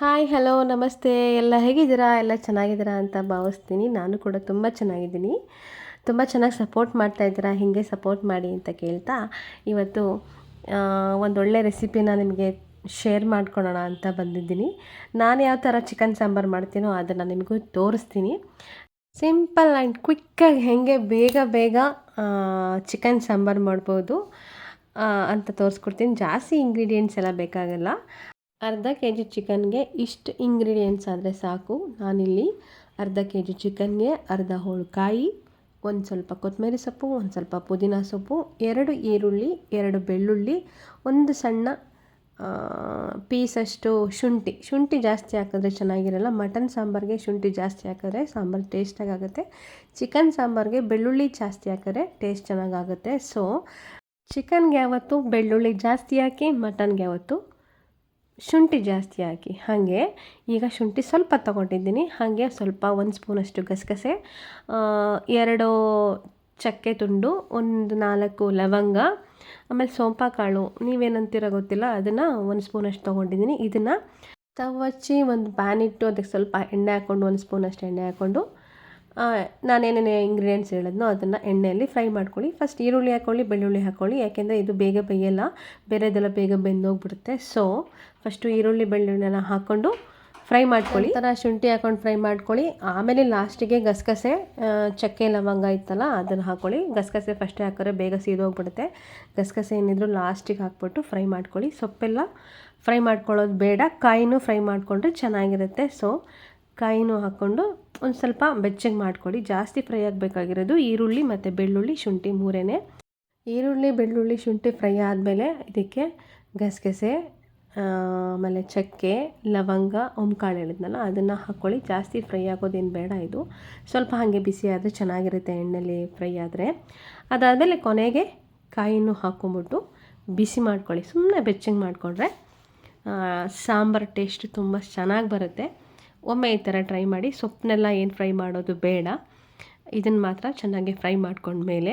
Hi hello ನಮಸ್ತೆ. ಎಲ್ಲ ಹೇಗಿದ್ದೀರಾ? ಎಲ್ಲ ಚೆನ್ನಾಗಿದ್ದೀರಾ ಅಂತ ಭಾವಿಸ್ತೀನಿ. ನಾನು ಕೂಡ ತುಂಬ ಚೆನ್ನಾಗಿದ್ದೀನಿ. ತುಂಬ ಚೆನ್ನಾಗಿ ಸಪೋರ್ಟ್ ಮಾಡ್ತಾ ಇದ್ದೀರಾ? ಹೀಗೆ ಸಪೋರ್ಟ್ ಮಾಡಿ ಅಂತ ಕೇಳ್ತಾ ಇವತ್ತು ಒಂದೊಳ್ಳೆ ರೆಸಿಪಿನ ನಿಮಗೆ ಶೇರ್ ಮಾಡ್ಕೊಳ್ಳೋಣ ಅಂತ ಬಂದಿದ್ದೀನಿ. ನಾನು ಯಾವ ಥರ ಚಿಕನ್ ಸಾಂಬಾರು ಮಾಡ್ತೀನೋ ಅದನ್ನು ನಿಮಗೂ ತೋರಿಸ್ತೀನಿ. ಸಿಂಪಲ್ ಆ್ಯಂಡ್ ಕ್ವಿಕ್ಕಾಗಿ ಹೇಗೆ ಬೇಗ ಬೇಗ ಚಿಕನ್ ಸಾಂಬಾರು ಮಾಡ್ಬೋದು ಅಂತ ತೋರಿಸ್ಕೊಡ್ತೀನಿ. ಜಾಸ್ತಿ ಇಂಗ್ರೀಡಿಯೆಂಟ್ಸ್ ಎಲ್ಲ ಬೇಕಾಗಲ್ಲ. ಅರ್ಧ ಕೆ ಜಿ ಚಿಕನ್ಗೆ ಇಷ್ಟು ಇಂಗ್ರೀಡಿಯೆಂಟ್ಸ್ ಆದರೆ ಸಾಕು. ನಾನಿಲ್ಲಿ ಅರ್ಧ ಕೆ ಜಿ ಚಿಕನ್ಗೆ ಅರ್ಧ ಹೋಳು ಕಾಯಿ, ಒಂದು ಸ್ವಲ್ಪ ಕೊತ್ತಂಬರಿ ಸೊಪ್ಪು, ಒಂದು ಸ್ವಲ್ಪ ಪುದೀನ ಸೊಪ್ಪು, ಎರಡು ಈರುಳ್ಳಿ, ಎರಡು ಬೆಳ್ಳುಳ್ಳಿ, ಒಂದು ಸಣ್ಣ ಪೀಸಷ್ಟು ಶುಂಠಿ. ಶುಂಠಿ ಜಾಸ್ತಿ ಹಾಕಿದ್ರೆ ಚೆನ್ನಾಗಿರಲ್ಲ. ಮಟನ್ ಸಾಂಬಾರಿಗೆ ಶುಂಠಿ ಜಾಸ್ತಿ ಹಾಕಿದ್ರೆ ಸಾಂಬಾರು ಟೇಸ್ಟಾಗಿ ಆಗುತ್ತೆ ಚಿಕನ್ ಸಾಂಬಾರಿಗೆ ಬೆಳ್ಳುಳ್ಳಿ ಜಾಸ್ತಿ ಹಾಕಿದ್ರೆ ಟೇಸ್ಟ್ ಚೆನ್ನಾಗಾಗುತ್ತೆ. ಸೊ ಚಿಕನ್ಗೆ ಯಾವತ್ತು ಬೆಳ್ಳುಳ್ಳಿ ಜಾಸ್ತಿ ಹಾಕಿ, ಮಟನ್ಗೆ ಯಾವತ್ತು ಶುಂಠಿ ಜಾಸ್ತಿ ಹಾಕಿ. ಹಾಗೆ ಈಗ ಶುಂಠಿ ಸ್ವಲ್ಪ ತಗೊಂಡಿದ್ದೀನಿ. ಹಾಗೆ ಸ್ವಲ್ಪ ಒಂದು ಸ್ಪೂನಷ್ಟು ಗಸಗಸೆ ಎರಡು ಚಕ್ಕೆ ತುಂಡು, ಒಂದು ನಾಲ್ಕು ಲವಂಗ, ಆಮೇಲೆ ಸೋಂಪ ಕಾಳು ನೀವೇನಂತೀರ ಗೊತ್ತಿಲ್ಲ, ಅದನ್ನು ಒಂದು ಸ್ಪೂನಷ್ಟು ತೊಗೊಂಡಿದ್ದೀನಿ. ಇದನ್ನು ತವಚ್ಚಿ ಒಂದು ಪ್ಯಾನ್ ಇಟ್ಟು, ಅದಕ್ಕೆ ಸ್ವಲ್ಪ ಎಣ್ಣೆ ಹಾಕ್ಕೊಂಡು ಒಂದು ಸ್ಪೂನಷ್ಟು ಎಣ್ಣೆ ಹಾಕ್ಕೊಂಡು ನಾನೇನೇನು ಇಂಗ್ರೀಡಿಯೆಂಟ್ಸ್ ಹೇಳಿದ್ನೋ ಅದನ್ನು ಎಣ್ಣೆಯಲ್ಲಿ ಫ್ರೈ ಮಾಡ್ಕೊಳ್ಳಿ. ಫಸ್ಟ್ ಈರುಳ್ಳಿ ಹಾಕ್ಕೊಳ್ಳಿ ಬೆಳ್ಳುಳ್ಳಿ ಹಾಕ್ಕೊಳ್ಳಿ ಯಾಕೆಂದರೆ ಇದು ಬೇಗ ಬೇಯಲ್ಲ, ಬೇರೆದೆಲ್ಲ ಬೇಗ ಬೆಂದೋಗ್ಬಿಡುತ್ತೆ. ಸೊ ಫಸ್ಟು ಈರುಳ್ಳಿ, ಬೆಳ್ಳುಳ್ಳಿನ ಹಾಕ್ಕೊಂಡು ಫ್ರೈ ಮಾಡ್ಕೊಳ್ಳಿ. ಥರ ಶುಂಠಿ ಹಾಕೊಂಡು ಫ್ರೈ ಮಾಡ್ಕೊಳ್ಳಿ. ಆಮೇಲೆ ಲಾಸ್ಟಿಗೆ ಗಸಗಸೆ ಚಕ್ಕೆ ಲವಂಗ ಇತ್ತಲ್ಲ, ಅದನ್ನು ಹಾಕ್ಕೊಳ್ಳಿ ಗಸಗಸೆ ಫಸ್ಟೇ ಹಾಕಿದ್ರೆ ಬೇಗ ಸೀದೋಗ್ಬಿಡುತ್ತೆ. ಗಸಗಸೆ ಏನಿದ್ರು ಲಾಸ್ಟಿಗೆ ಹಾಕ್ಬಿಟ್ಟು ಫ್ರೈ ಮಾಡ್ಕೊಳ್ಳಿ. ಸೊಪ್ಪೆಲ್ಲ ಫ್ರೈ ಮಾಡ್ಕೊಳ್ಳೋದು ಬೇಡ. ಕಾಯಿನೂ ಫ್ರೈ ಮಾಡಿಕೊಂಡ್ರೆ ಚೆನ್ನಾಗಿರುತ್ತೆ. ಸೊ ಕಾಯಿನೂ ಹಾಕ್ಕೊಂಡು ಒಂದು ಸ್ವಲ್ಪ ಬೆಚ್ಚಗೆ ಮಾಡ್ಕೊಳ್ಳಿ ಜಾಸ್ತಿ ಫ್ರೈ ಆಗಬೇಕಾಗಿರೋದು ಈರುಳ್ಳಿ ಮತ್ತು ಬೆಳ್ಳುಳ್ಳಿ ಶುಂಠಿ ಮೂರೇ ಈರುಳ್ಳಿ, ಬೆಳ್ಳುಳ್ಳಿ, ಶುಂಠಿ ಫ್ರೈ ಆದಮೇಲೆ ಇದಕ್ಕೆ ಗಸಗಸೆ ಆಮೇಲೆ ಚಕ್ಕೆ, ಲವಂಗ ಓಂಕಾಳು ಹೇಳಿದ್ನಲ್ಲ, ಅದನ್ನು ಹಾಕ್ಕೊಳ್ಳಿ ಜಾಸ್ತಿ ಫ್ರೈ ಆಗೋದೇನು ಬೇಡ ಇದು. ಸ್ವಲ್ಪ ಹಾಗೆ ಬಿಸಿ ಆದರೆ ಚೆನ್ನಾಗಿರುತ್ತೆ ಎಣ್ಣೆಲಿ ಫ್ರೈ ಆದರೆ. ಅದಾದಮೇಲೆ ಕೊನೆಗೆ ಕಾಯಿನೂ ಹಾಕ್ಕೊಂಬಿಟ್ಟು ಬಿಸಿ ಮಾಡ್ಕೊಳ್ಳಿ. ಸುಮ್ಮನೆ ಬೆಚ್ಚಗೆ ಮಾಡಿಕೊಂಡ್ರೆ ಸಾಂಬಾರು ಟೇಸ್ಟ್ ತುಂಬ ಚೆನ್ನಾಗಿ ಬರುತ್ತೆ. ಒಮ್ಮೆ ಈ ಥರ ಟ್ರೈ ಮಾಡಿ ಸೊಪ್ಪನ್ನೆಲ್ಲ ಏನು ಫ್ರೈ ಮಾಡೋದು ಬೇಡ. ಇದನ್ನು ಮಾತ್ರ ಚೆನ್ನಾಗಿ ಫ್ರೈ ಮಾಡ್ಕೊಂಡ್ಮೇಲೆ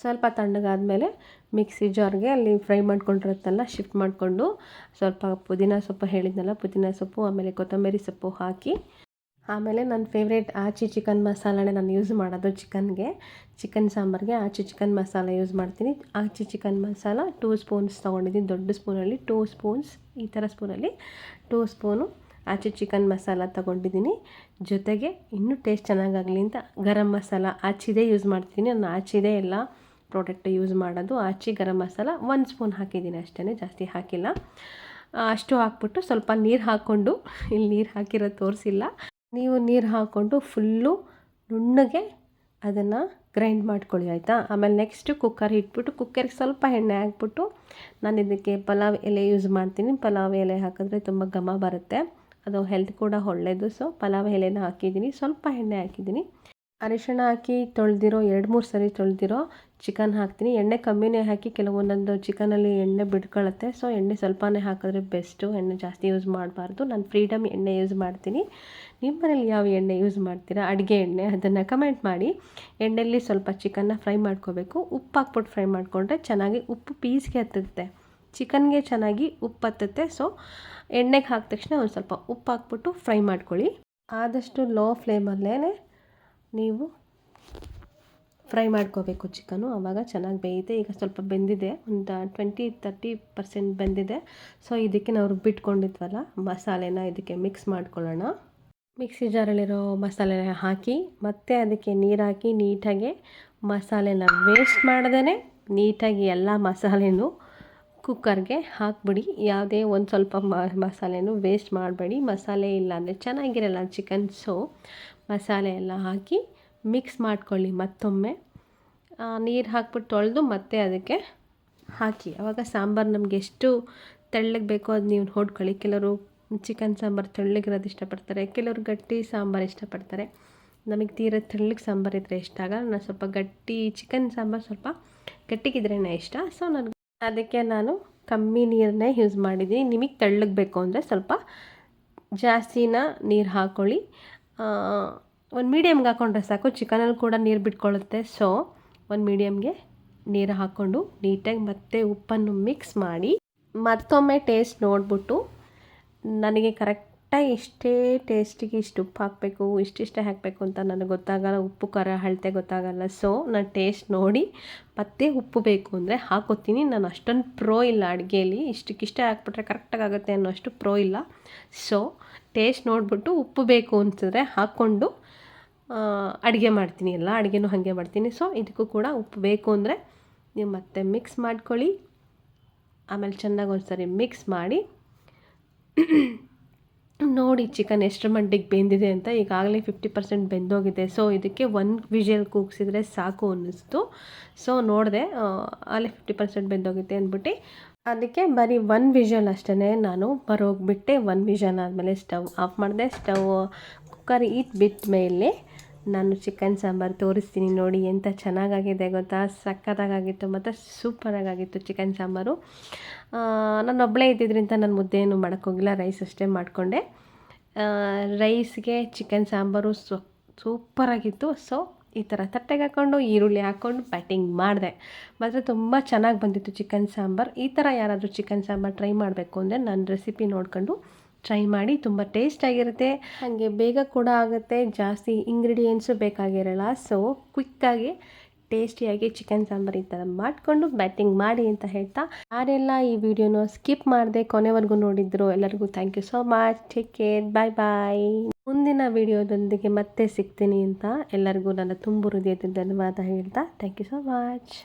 ಸ್ವಲ್ಪ ತಣ್ಣಗಾದಮೇಲೆ ಮಿಕ್ಸಿ ಜಾರ್ಗೆ ಅಲ್ಲಿ ಫ್ರೈ ಮಾಡ್ಕೊಂಡಿರುತ್ತಲ್ಲ ಶಿಫ್ಟ್ ಮಾಡಿಕೊಂಡು ಸ್ವಲ್ಪ ಪುದೀನ ಸೊಪ್ಪು ಹೇಳಿದ್ನಲ್ಲ, ಪುದೀನ ಸೊಪ್ಪು, ಆಮೇಲೆ ಕೊತ್ತಂಬರಿ ಸೊಪ್ಪು ಹಾಕಿ, ಆಮೇಲೆ ನನ್ನ ಫೇವ್ರೇಟ್ ಆಚಿ ಚಿಕನ್ ಮಸಾಲಾನೇ ನಾನು ಯೂಸ್ ಮಾಡೋದು ಚಿಕನ್ಗೆ. ಚಿಕನ್ ಸಾಂಬಾರಿಗೆ ಆಚಿ ಚಿಕನ್ ಮಸಾಲೆ ಯೂಸ್ ಮಾಡ್ತೀನಿ. Aachi chicken masala two spoons ತೊಗೊಂಡಿದ್ದೀನಿ, ದೊಡ್ಡ ಸ್ಪೂನಲ್ಲಿ ಟೂ ಸ್ಪೂನ್ಸ್ ಈ ಥರ ಸ್ಪೂನಲ್ಲಿ two spoon Aachi chicken masala ತೊಗೊಂಡಿದ್ದೀನಿ. ಜೊತೆಗೆ ಇನ್ನೂ ಟೇಸ್ಟ್ ಚೆನ್ನಾಗಾಗಲಿ ಅಂತ ಗರಂ ಮಸಾಲ ಆಚಿದೆ ಯೂಸ್ ಮಾಡ್ತೀನಿ. ನಾನು ಆಚಿದೆ ಎಲ್ಲ ಪ್ರಾಡಕ್ಟ್ ಯೂಸ್ ಮಾಡೋದು. ಆಚಿ ಗರಂ ಮಸಾಲ ಒಂದು ಸ್ಪೂನ್ ಹಾಕಿದ್ದೀನಿ ಅಷ್ಟೇ ಜಾಸ್ತಿ ಹಾಕಿಲ್ಲ. ಅಷ್ಟು ಹಾಕ್ಬಿಟ್ಟು ಸ್ವಲ್ಪ ನೀರು ಹಾಕ್ಕೊಂಡು, ಇಲ್ಲಿ ನೀರು ಹಾಕಿರೋ ತೋರಿಸಿಲ್ಲ. ನೀವು ನೀರು ಹಾಕ್ಕೊಂಡು ಫುಲ್ಲು ನುಣ್ಣಗೆ ಅದನ್ನು ಗ್ರೈಂಡ್ ಮಾಡ್ಕೊಳ್ಳಿ, ಆಯಿತಾ? ಆಮೇಲೆ ನೆಕ್ಸ್ಟು ಕುಕ್ಕರ್ ಇಟ್ಬಿಟ್ಟು ಕುಕ್ಕರ್ಗೆ ಸ್ವಲ್ಪ ಎಣ್ಣೆ ಹಾಕ್ಬಿಟ್ಟು ನಾನು ಇದಕ್ಕೆ ಪಲಾವ್ ಎಲೆ ಯೂಸ್ ಮಾಡ್ತೀನಿ. ಪಲಾವ್ ಎಲೆ ಹಾಕಿದ್ರೆ ತುಂಬ ಘಮ ಬರುತ್ತೆ. ಅದು ಹೆಲ್ತ್ ಕೂಡ ಒಳ್ಳೆಯದು ಸೊ ಪಲಾವ್ ಎಲೆನ ಹಾಕಿದ್ದೀನಿ. ಸ್ವಲ್ಪ ಎಣ್ಣೆ ಹಾಕಿದ್ದೀನಿ. ಅರಿಶಿಣ ಹಾಕಿ ತೊಳೆದಿರೋ, ಎರಡು ಮೂರು ಸರಿ ತೊಳೆದಿರೋ ಚಿಕನ್ ಹಾಕ್ತೀನಿ. ಎಣ್ಣೆ ಕಮ್ಮಿನೇ ಹಾಕಿ ಕೆಲವೊಂದೊಂದು ಚಿಕನಲ್ಲಿ ಎಣ್ಣೆ ಬಿಡ್ಕೊಳ್ಳುತ್ತೆ ಸೊ ಎಣ್ಣೆ ಸ್ವಲ್ಪನೇ ಹಾಕಿದ್ರೆ ಬೆಸ್ಟು ಎಣ್ಣೆ ಜಾಸ್ತಿ ಯೂಸ್ ಮಾಡಬಾರ್ದು. ನಾನು ಫ್ರೀಡಮ್ ಎಣ್ಣೆ ಯೂಸ್ ಮಾಡ್ತೀನಿ. ನಿಮ್ಮ ಮನೇಲಿ ಯಾವ ಎಣ್ಣೆ ಯೂಸ್ ಮಾಡ್ತೀರಾ? ಅಡುಗೆ ಎಣ್ಣೆ. ಅದನ್ನು ಕಮೆಂಟ್ ಮಾಡಿ. ಎಣ್ಣೆಯಲ್ಲಿ ಸ್ವಲ್ಪ ಚಿಕನ್ನ ಫ್ರೈ ಮಾಡ್ಕೋಬೇಕು. ಉಪ್ಪು ಹಾಕ್ಬಿಟ್ಟು ಫ್ರೈ ಮಾಡಿಕೊಂಡ್ರೆ ಚೆನ್ನಾಗಿ ಉಪ್ಪು ಪೀಸ್ಗೆ ಹತ್ತುತ್ತೆ. ಚಿಕನ್ಗೆ ಚೆನ್ನಾಗಿ ಉಪ್ಪು ಸೊ ಎಣ್ಣೆಗೆ ಹಾಕಿದ ತಕ್ಷಣ ಒಂದು ಸ್ವಲ್ಪ ಉಪ್ಪು ಹಾಕ್ಬಿಟ್ಟು ಫ್ರೈ ಮಾಡ್ಕೊಳ್ಳಿ. ಆದಷ್ಟು ಲೋ ಫ್ಲೇಮಲ್ಲೇ ನೀವು ಫ್ರೈ ಮಾಡ್ಕೋಬೇಕು ಚಿಕನು. ಆವಾಗ ಚೆನ್ನಾಗಿ ಬೇಯುತ್ತೆ ಈಗ ಸ್ವಲ್ಪ ಬೆಂದಿದೆ. ಒಂದು ಟ್ವೆಂಟಿ, ತರ್ಟಿ ಪರ್ಸೆಂಟ್ ಬೆಂದಿದೆ. ಸೊ ಇದಕ್ಕೆ ನಾವು ರುಬ್ಬಿಟ್ಕೊಂಡಿದ್ವಲ್ಲ ಮಸಾಲೆನ ಇದಕ್ಕೆ ಮಿಕ್ಸ್ ಮಾಡ್ಕೊಳ್ಳೋಣ. ಮಿಕ್ಸಿ ಜಾರಲ್ಲಿರೋ ಮಸಾಲೆ ಹಾಕಿ, ಮತ್ತೆ ಅದಕ್ಕೆ ನೀರು ಹಾಕಿ, ನೀಟಾಗಿ ಮಸಾಲೆನ ವೇಸ್ಟ್ ಮಾಡ್ದೇ ನೀಟಾಗಿ ಎಲ್ಲ ಮಸಾಲೆನೂ ಕುಕ್ಕರ್ಗೆ ಹಾಕ್ಬಿಡಿ. ಯಾವುದೇ ಒಂದು ಸ್ವಲ್ಪ ಮಸಾಲೆನು ವೇಸ್ಟ್ ಮಾಡಬೇಡಿ. ಮಸಾಲೆ ಇಲ್ಲ ಅಂದರೆ ಚೆನ್ನಾಗಿರಲ್ಲ ಚಿಕನ್ ಸೊ ಮಸಾಲೆ ಎಲ್ಲ ಹಾಕಿ ಮಿಕ್ಸ್ ಮಾಡ್ಕೊಳ್ಳಿ ಮತ್ತೊಮ್ಮೆ. ನೀರು ಹಾಕ್ಬಿಟ್ಟು ತೊಳೆದು ಮತ್ತೆ ಅದಕ್ಕೆ ಹಾಕಿ. ಆವಾಗ ಸಾಂಬಾರು ನಮ್ಗೆ ಎಷ್ಟು ತೆಳ್ಳಗೆ ಬೇಕೋ ಅದು ನೀವು ಹೊಡ್ಕೊಳ್ಳಿ ಕೆಲವರು ಚಿಕನ್ ಸಾಂಬಾರು ತೆಳ್ಳಗಿರೋದು ಇಷ್ಟಪಡ್ತಾರೆ, ಕೆಲವರು ಗಟ್ಟಿ ಸಾಂಬಾರು ಇಷ್ಟಪಡ್ತಾರೆ. ನಮಗೆ ತೀರ ತೆಳ್ಳಗೆ ಸಾಂಬಾರು ಇದ್ದರೆ ಇಷ್ಟ ಆಗಲ್ಲ. ನಾನು ಸ್ವಲ್ಪ ಗಟ್ಟಿ ಚಿಕನ್ ಸಾಂಬಾರು ಸ್ವಲ್ಪ ಗಟ್ಟಿಗಿದ್ರೇ ಇಷ್ಟ. ಸೊ ನನಗೆ ಅದಕ್ಕೆ ನಾನು ಕಮ್ಮಿ ನೀರನ್ನೇ ಯೂಸ್ ಮಾಡಿದ್ದೀನಿ. ನಿಮಗೆ ತೆಳ್ಳಗೆ ಬೇಕು ಅಂದರೆ ಸ್ವಲ್ಪ ಜಾಸ್ತಿನ ನೀರು ಹಾಕ್ಕೊಳ್ಳಿ ಒಂದು ಮೀಡಿಯಮ್ಗೆ ಹಾಕ್ಕೊಂಡ್ರೆ ಸಾಕು. ಚಿಕನಲ್ಲಿ ಕೂಡ ನೀರು ಬಿಟ್ಕೊಳ್ಳುತ್ತೆ ಸೊ ಒಂದು ಮೀಡಿಯಮ್ಗೆ ನೀರು ಹಾಕ್ಕೊಂಡು ನೀಟಾಗಿ ಮತ್ತೆ ಉಪ್ಪನ್ನು ಮಿಕ್ಸ್ ಮಾಡಿ ಮತ್ತೊಮ್ಮೆ ಟೇಸ್ಟ್ ನೋಡಿಬಿಟ್ಟು ನನಗೆ ಕರೆಕ್ಟ್ ಇಷ್ಟೇ ಟೇಸ್ಟಿಗೆ ಇಷ್ಟು ಉಪ್ಪು ಹಾಕಬೇಕು, ಇಷ್ಟಿಷ್ಟೇ ಹಾಕಬೇಕು ಅಂತ ನನಗೆ ಗೊತ್ತಾಗಲ್ಲ. ಉಪ್ಪು, ಖಾರ ಅಳತೆ ಗೊತ್ತಾಗಲ್ಲ. ಸೊ ನಾನು ಟೇಸ್ಟ್ ನೋಡಿ ಮತ್ತೆ ಉಪ್ಪು ಬೇಕು ಅಂದರೆ ಹಾಕೋತೀನಿ. ನಾನು ಅಷ್ಟೊಂದು ಪ್ರೋ ಇಲ್ಲ ಅಡುಗೆಯಲ್ಲಿ ಇಷ್ಟಕ್ಕಿಷ್ಟೇ ಹಾಕ್ಬಿಟ್ರೆ ಕರೆಕ್ಟಾಗಿ ಆಗುತ್ತೆ ಅನ್ನೋ ಅಷ್ಟು ಪ್ರೋ ಇಲ್ಲ. ಸೊ ಟೇಸ್ಟ್ ನೋಡಿಬಿಟ್ಟು ಉಪ್ಪು ಬೇಕು ಅಂತಂದರೆ ಹಾಕ್ಕೊಂಡು ಅಡುಗೆ ಮಾಡ್ತೀನಿ. ಎಲ್ಲ ಅಡುಗೆನೂ ಹಾಗೆ ಮಾಡ್ತೀನಿ. ಸೊ ಇದಕ್ಕೂ ಕೂಡ ಉಪ್ಪು ಬೇಕು ಅಂದರೆ ನೀವು ಮತ್ತೆ ಮಿಕ್ಸ್ ಮಾಡ್ಕೊಳ್ಳಿ. ಆಮೇಲೆ ಚೆನ್ನಾಗಿ ಒಂದ್ಸರಿ ಮಿಕ್ಸ್ ಮಾಡಿ. ನೋಡಿ, ಚಿಕನ್ ಎಷ್ಟರ ಮಟ್ಟಿಗೆ ಬೆಂದಿದೆ ಅಂತ ಈಗಾಗಲೇ ಫಿಫ್ಟಿ ಪರ್ಸೆಂಟ್ ಬೆಂದೋಗಿದೆ. ಸೊ ಇದಕ್ಕೆ ಒನ್ ವಿಷಲ್ ಕೂಗಿಸಿದ್ರೆ ಸಾಕು ಅನ್ನಿಸ್ತು. ಸೊ ನೋಡಿದೆ ಅಲ್ಲಿ ಫಿಫ್ಟಿ ಪರ್ಸೆಂಟ್ ಬೆಂದೋಗಿದೆ ಅಂದ್ಬಿಟ್ಟು. ಅದಕ್ಕೆ ಬರೀ ಒನ್ ವಿಷಲ್ ಅಷ್ಟೇ ನಾನು ಬರೋಗಿಬಿಟ್ಟೆ. ಒನ್ ವಿಷನ್ ಆದಮೇಲೆ ಸ್ಟವ್ ಆಫ್ ಮಾಡಿದೆ. ಸ್ಟವ್ ಕುಕ್ಕರ್ ಈಟ್ ಬಿಟ್ಟ ಮೇಲೆ ನಾನು ಚಿಕನ್ ಸಾಂಬಾರು ತೋರಿಸ್ತೀನಿ ನೋಡಿ ಎಂಥ ಚೆನ್ನಾಗಾಗಿದೆ ಗೊತ್ತಾ? ಸಕ್ಕತ್ತಾಗಿತ್ತು ಮತ್ತು ಸೂಪರಾಗಿತ್ತು ಚಿಕನ್ ಸಾಂಬಾರು. ನಾನು ಒಬ್ಬಳೇ ಇದ್ದಿದ್ದರಿಂದ ನಾನು ಮುದ್ದೆ ಏನು ಮಾಡೋಕ್ಕೋಗಿಲ್ಲ ರೈಸ್ ಅಷ್ಟೇ ಮಾಡಿಕೊಂಡೆ. ರೈಸ್ಗೆ ಚಿಕನ್ ಸಾಂಬಾರು ಸೂಪರಾಗಿತ್ತು. ಸೊ ಈ ಥರ ತಟ್ಟೆಗೆ ಹಾಕ್ಕೊಂಡು ಈರುಳ್ಳಿ ಹಾಕ್ಕೊಂಡು ಬ್ಯಾಟಿಂಗ್ ಮಾಡಿದೆ. ಮಾತ್ರ ತುಂಬ ಚೆನ್ನಾಗಿ ಬಂದಿತ್ತು ಚಿಕನ್ ಸಾಂಬಾರು. ಈ ಥರ ಯಾರಾದರೂ ಚಿಕನ್ ಸಾಂಬಾರು ಟ್ರೈ ಮಾಡಬೇಕು ಅಂದರೆ ನನ್ನ ರೆಸಿಪಿ ನೋಡ್ಕೊಂಡು ಟ್ರೈ ಮಾಡಿ ತುಂಬ ಟೇಸ್ಟಾಗಿರುತ್ತೆ ಹಾಗೆ ಬೇಗ ಕೂಡ ಆಗುತ್ತೆ. ಜಾಸ್ತಿ ಇಂಗ್ರೀಡಿಯೆಂಟ್ಸು ಬೇಕಾಗಿರಲ್ಲ. ಸೊ ಕ್ವಿಕ್ಕಾಗಿ ಟೇಸ್ಟಿಯಾಗಿ ಚಿಕನ್ ಸಾಂಬಾರ್ ಈ ಥರ ಮಾಡಿಕೊಂಡು ಬ್ಯಾಟಿಂಗ್ ಮಾಡಿ ಅಂತ ಹೇಳ್ತಾ. ಯಾರೆಲ್ಲ ಈ ವಿಡಿಯೋನ ಸ್ಕಿಪ್ ಮಾಡಿದೆ ಕೊನೆವರೆಗೂ ನೋಡಿದ್ರು ಎಲ್ಲರಿಗೂ thank you so much take care bye bye ಮುಂದಿನ ವಿಡಿಯೋದೊಂದಿಗೆ ಮತ್ತೆ ಸಿಗ್ತೀನಿ ಅಂತ ಎಲ್ಲರಿಗೂ ನನ್ನ ತುಂಬ ಹೃದಯದ ಧನ್ಯವಾದ ಹೇಳ್ತಾ. Thank you so much